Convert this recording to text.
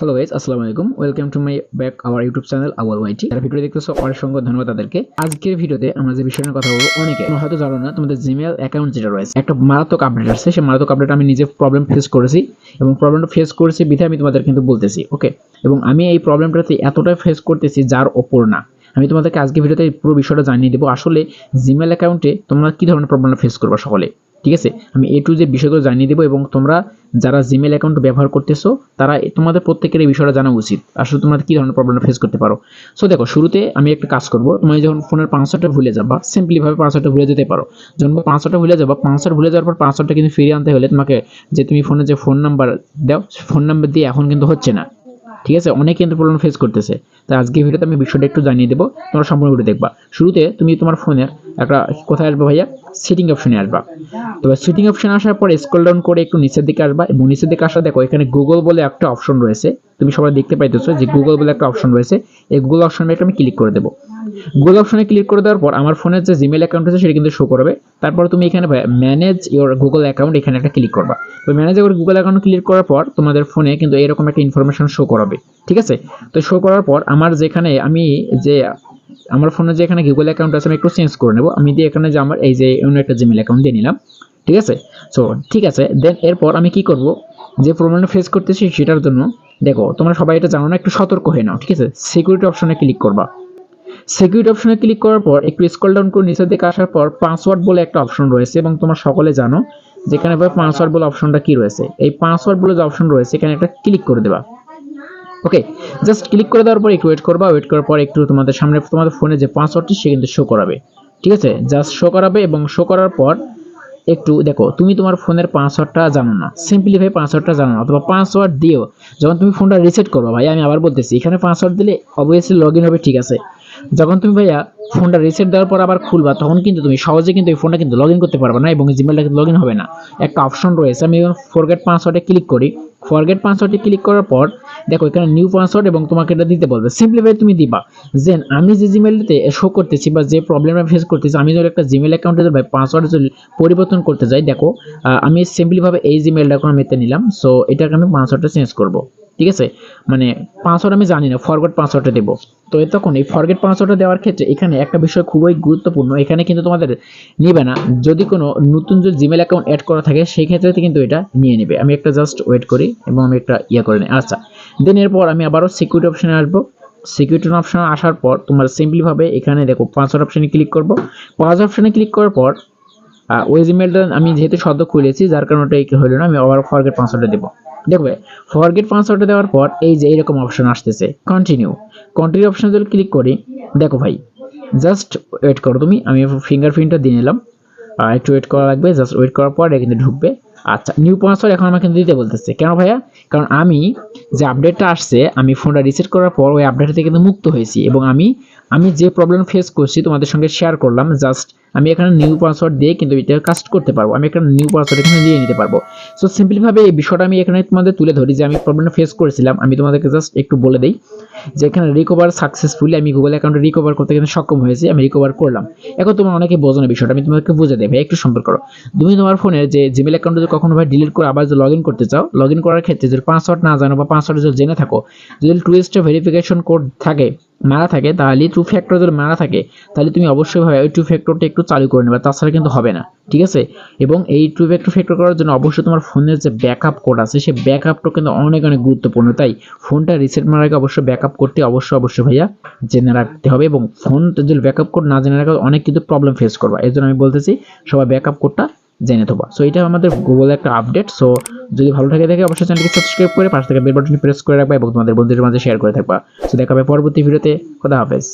Hello guys আসসালামু আলাইকুম welcome to my back our YouTube channel our YT যারা video দেখতেছো অসংখ্য ধন্যবাদ তাদেরকে। আজকের ভিডিওতে আমরা যে বিষয় কথা বলব, অনেকে তোমরা হয়তো জানো না, তোমাদের জিমেল অ্যাকাউন্ট যেটা রয়েছে, একটা মারাত্মক আপডেট আসছে। সেই মারাত্মক আপডেট আমি নিজে প্রবলেম ফেস করেছি এবং প্রবলেমটা ফেস করেছি বিধায় আমি তোমাদের কিন্তু বলতেছি ওকে এবং আমি এই প্রবলেমটাতে এতটা ফেস করতেছি যার ওপর না। আমি তোমাদেরকে আজকে ভিডিওতে পুরো বিষয়টা জানিয়ে দেবো। আসলে জিমেল অ্যাকাউন্টে তোমরা কী ধরনের প্রবলেমটা ফেস করবে সকলে? ঠিক আছে? আমি এ টু যে বিষয়গুলো জানিয়ে দেবো এবং তোমরা যারা জিমেল অ্যাকাউন্ট ব্যবহার করতেছো, তারা তোমাদের প্রত্যেকের এই বিষয়টা জানা উচিত। আসলে তোমরা কী ধরনের প্রবলেম ফেস করতে পারো? সো দেখো, শুরুতে আমি একটা কাজ করব। তুমি যখন ফোনের পাঁচশোটা ভুলে যাবা সিম্পলিভাবে পাঁচশোটা ভুলে যেতে পারো। যখন পাঁচশোটা ভুলে যাবা পাঁচশোটা ভুলে যাওয়ার পর পাঁচশোটা কিন্তু ফিরিয়ে আনতে হলে তোমাকে যে তুমি ফোনে যে ফোন নাম্বার দাও ফোন নাম্বার দিয়ে এখন কিন্তু হচ্ছে না। ঠিক আছে? অনেক কিন্তু প্রবলেম ফেস করতেছে। তাই আজকে ভিডিওতে আমি বিষয়টা একটু জানিয়ে দেবো। তোমরা সম্পূর্ণ ভিডিও দেখবা। শুরুতে তুমি তোমার ফোনের একটা কোথায় আসবে ভাইয়া? সেটিং অপশনে আসবা। তবে সেটিং অপশন আসার পর স্ক্রল ডাউন করে একটু নিচের দিকে আসবা এবং নিচের দিকে আসা দেখো, এখানে গুগল বলে একটা অপশন রয়েছে। তুমি সবাই দেখতে পাইতেছো যে গুগল বলে একটা অপশন রয়েছে। এই গুগল অপশনে একটা আমি ক্লিক করে দেবো। গুগল অপশনে ক্লিক করে দেওয়ার পর আমার ফোনের যে জিমেল অ্যাকাউন্ট আছে সেটা কিন্তু শো করবে। তারপর তুমি এখানে ম্যানেজ ইওর গুগল অ্যাকাউন্ট এখানে একটা ক্লিক করবা। তো manage your Google account click করার পর তোমাদের ফোনে কিন্তু এরকম একটা ইনফরমেশন শো করাবে, ঠিক আছে? তো শো করার পর আমার যেখানে আমি যে, আমার ফোনে যে এখানে গুগল অ্যাকাউন্ট আছে, আমি একটু চেঞ্জ করে নেব। আমি দিয়ে এখানে যে আমার এই যে অন্য একটা জিমেল অ্যাকাউন্ট দিয়ে নিলাম, ঠিক আছে? সো ঠিক আছে দেন এরপর আমি কি করব? যে প্রবলেমটা ফেস করতেছি সেটার জন্য, দেখো, তোমরা সবাই এটা জানো না, একটু সতর্ক হয়ে নাও, ঠিক আছে? সিকিউরিটি অপশনে ক্লিক করবা। সিকিউরিটি অপশনে ক্লিক করার পর একটু স্ক্রল ডাউন করে নিচের দিকে আসার পর পাসওয়ার্ড বলে একটা অপশন রয়েছে এবং তোমরা সকলে জানো যেখানে পাসওয়ার্ড বলে অপশনটা কি রয়েছে। এই পাসওয়ার্ড বলে যে অপশন রয়েছে এখানে একটা ক্লিক করে দেবা। ওকে জাস্ট ক্লিক করে দেওয়ার পর একটু ওয়েট করবা ওয়েট করার পর একটু তোমাদের সামনে, তোমাদের ফোনে যে পাসওয়ার্ডটি সে কিন্তু শো করাবে। ঠিক আছে? জাস্ট শো করাবে এবং শো করার পর একটু দেখো, তুমি তোমার ফোনের পাসওয়ার্ডটা জানো না। সিম্পলিফাই পাসওয়ার্ডটা জানো না। অথবা পাসওয়ার্ড দিও। যখন তুমি ফোনটা রিসেট করো ভাই, আমি আবার বলতেছি, এখানে পাসওয়ার্ড দিলে অবভিয়াসলি লগ হবে, ঠিক আছে? যখন তুমি ভাইয়া ফোনটা রিসেট দেওয়ার পর আবার খুলবা, তখন কিন্তু তুমি সহজে কিন্তু এই ফোনটা কিন্তু লগ ইন করতে পারবে না এবং জিমেলটা কিন্তু লগ ইন হবে না। একটা অপশন রয়েছে, আমি যখন ফরগেট পাসওয়ার্ডে ক্লিক করি। ফরগেট পাসওয়ার্ডে ক্লিক করার পর, দেখো এখানে নিউ পাসওয়ার্ড এবং তোমাকে এটা দিতে বলবে। সিম্পলিফাই তুমি দিবা। যে আমি যে জিমেলটাতে শো করতেছি বা যে প্রবলেমটা ফেস করতেছি, আমি যদি একটা জিমেল অ্যাকাউন্টে যদি পাসওয়ার্ড যদি পরিবর্তন করতে যাই, দেখো আমি সিম্পলিভাবে এই জিমেলটা এখন আমি এতে নিলাম। সো এটাকে আমি পাসওয়ার্ডটা চেঞ্জ করব। ঠিক আছে? মানে পাসওয়ার্ড আমি জানি না ফরগেট পাসওয়ার্ডটা দেবো। তো তখন এই ফরগেট পাসওয়ার্ডটা দেওয়ার ক্ষেত্রে এখানে একটা বিষয় খুবই গুরুত্বপূর্ণ, এখানে কিন্তু তোমাদের নিবে না। যদি কোনো নতুন যদি জিমেল অ্যাকাউন্ট অ্যাড করা থাকে, সেই ক্ষেত্রে কিন্তু এটা নিয়ে নেবে। আমি একটা জাস্ট ওয়েট করি এবং আমি একটা ইয়ে করে নিই। আচ্ছা দেন এরপর আমি আবারও সিকিউরিটি অপশানে আসব। সিকিউরিটি অপশানে আসার পর তোমার সিম্পলিভাবে এখানে দেখো পাসওয়ার্ড অপশানে ক্লিক করব। পাসওয়ার্ড অপশানে ক্লিক করার পর ওই জিমেলটা আমি যেহেতু সদ্য খুলেছি, যার কারণে ওটা একটু হলো না, আমি আবার ফরগেট পাসওয়ার্ডটা দেবো। দেখবে ফরগেট পাসওয়ার্ডটা দেওয়ার পর এই যে এইরকম অপশন আসতেছে কন্টিনিউ কন্টিনিউ অপশন যদি ক্লিক করি, দেখো ভাই জাস্ট ওয়েট করো তুমি, আমি ফিঙ্গারপ্রিন্টটা দিয়ে নিলাম। একটু ওয়েট করা লাগবে জাস্ট ওয়েট করার পর কিন্তু ঢুকবে। আচ্ছা নিউ পাসওয়ার্ড এখন আমাকে দিতে বলতেছে। কেন ভাইয়া? কারণ আমি যে আপডেটটা আসছে, আমি ফোনটা রিসেট করার পর ওই আপডেট থেকে কিন্তু মুক্ত হয়েছি। এবং আমি আমি যে প্রবলেম ফেস করছি তোমাদের সঙ্গে শেয়ার করলাম জাস্ট আমি এখানে নিউ পাসওয়ার্ড দিয়ে কিন্তু এটা কাস্ট করতে পারব। আমি এখানে নিউ পাসওয়ার্ড এখানে দিয়ে নিতে পারব। সো সিম্পলিভাবে এই বিষয়টা আমি এখানে তোমাদের তুলে ধরি যে আমি প্রবলেম ফেস করেছিলাম। আমি তোমাদেরকে জাস্ট একটু বলে দিই যে এখানে রিকভার সাকসেসফুলি আমি গুগল অ্যাকাউন্টে রিকভার করতে কিন্তু সক্ষম হয়েছি। আমি রিকভার করলাম। এখন তোমার অনেকে বোঝো না বিষয়টা, আমি তোমাদেরকে বুঝে দেবে একটু সম্পর্ক করো। তুমি তোমার ফোনের যে জিমেল অ্যাকাউন্টে যদি কখনো ভাই ডিলিট করে আবার যদি লগ ইন করতে চাও লগ ইন করার ক্ষেত্রে যদি পাসওয়ার্ড না জানো বা পাসওয়ার্ড যদি জেনে থাকো, যদি টু স্টেপ ভেরিফিকেশন কোড থাকে মারা থাকে, তাহলে টু ফ্যাক্টর যদি মারা থাকে, তাহলে তুমি অবশ্যই ভাবে ওই টু ফ্যাক্টরটা একটু চালু করে নেবে, তাছাড়া কিন্তু হবে না, ঠিক আছে? এবং এই টু ফ্যাক্টর ফ্যাক্টর করার জন্য অবশ্যই তোমার ফোনের যে ব্যাকআপ কোড আছে, সেই ব্যাকআপটা কিন্তু অনেক অনেক গুরুত্বপূর্ণ। তাই ফোনটা রিসেট মারার আগে অবশ্যই ব্যাকআপ করতে অবশ্যই অবশ্যই ভাইয়া জেনে রাখতে হবে এবং ফোনটা যদি ব্যাকআপ কোড না জেনে রাখা, অনেক কিন্তু প্রবলেম ফেস করবা। এই জন্য আমি বলতেছি সবাই ব্যাকআপ কোডটা জেনে থবা সো এটা আমাদের গুগল একটা আপডেট সো যদি ভালো থাকে দেখে অবশ্যই চ্যানেলকে সাবস্ক্রাইব করে পাশে থেকে বেল বাটনটি প্রেস করে রাখবা এবং তোমাদের বন্ধুদের মাঝে শেয়ার করে থাকবা। সো দেখা হবে পরবর্তী ভিডিওতে খোদা হাফেজ।